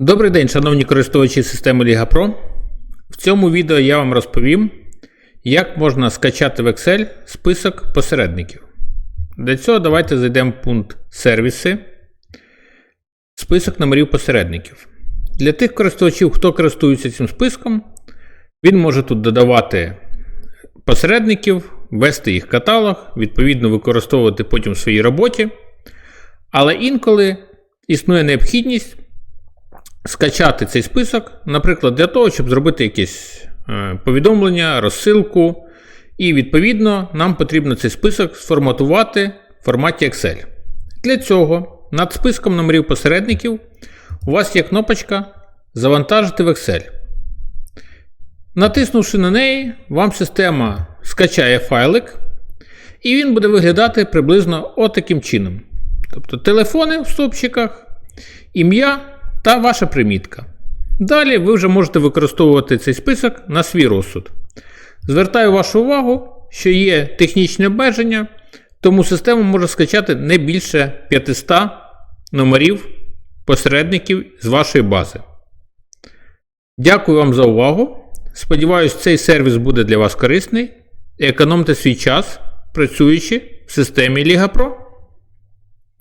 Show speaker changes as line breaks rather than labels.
Добрий день, шановні користувачі системи Liga Pro. В цьому відео я вам розповім, як можна скачати в Excel список посередників. Для цього давайте зайдемо в пункт Сервіси, список номерів посередників. Для тих користувачів, хто користується цим списком, він може тут додавати посередників, ввести їх каталог, відповідно використовувати потім в своїй роботі. Але інколи існує необхідність скачати цей список, наприклад, для того, щоб зробити якесь е, повідомлення, розсилку. І відповідно нам потрібно цей список сформатувати в форматі Excel. Для цього над списком номерів посередників у вас є кнопочка Завантажити в Excel. Натиснувши на неї, вам система скачає файлик, і він буде виглядати приблизно отаким чином. Тобто телефони в стопчиках, ім'я та ваша примітка. Далі ви вже можете використовувати цей список на свій розсуд. Звертаю вашу увагу, що є технічні обмеження, тому система може скачати не більше 500 номерів посередників з вашої бази. Дякую вам за увагу. Сподіваюсь, цей сервіс буде для вас корисний. Економте свій час, працюючи в системі Liga Pro.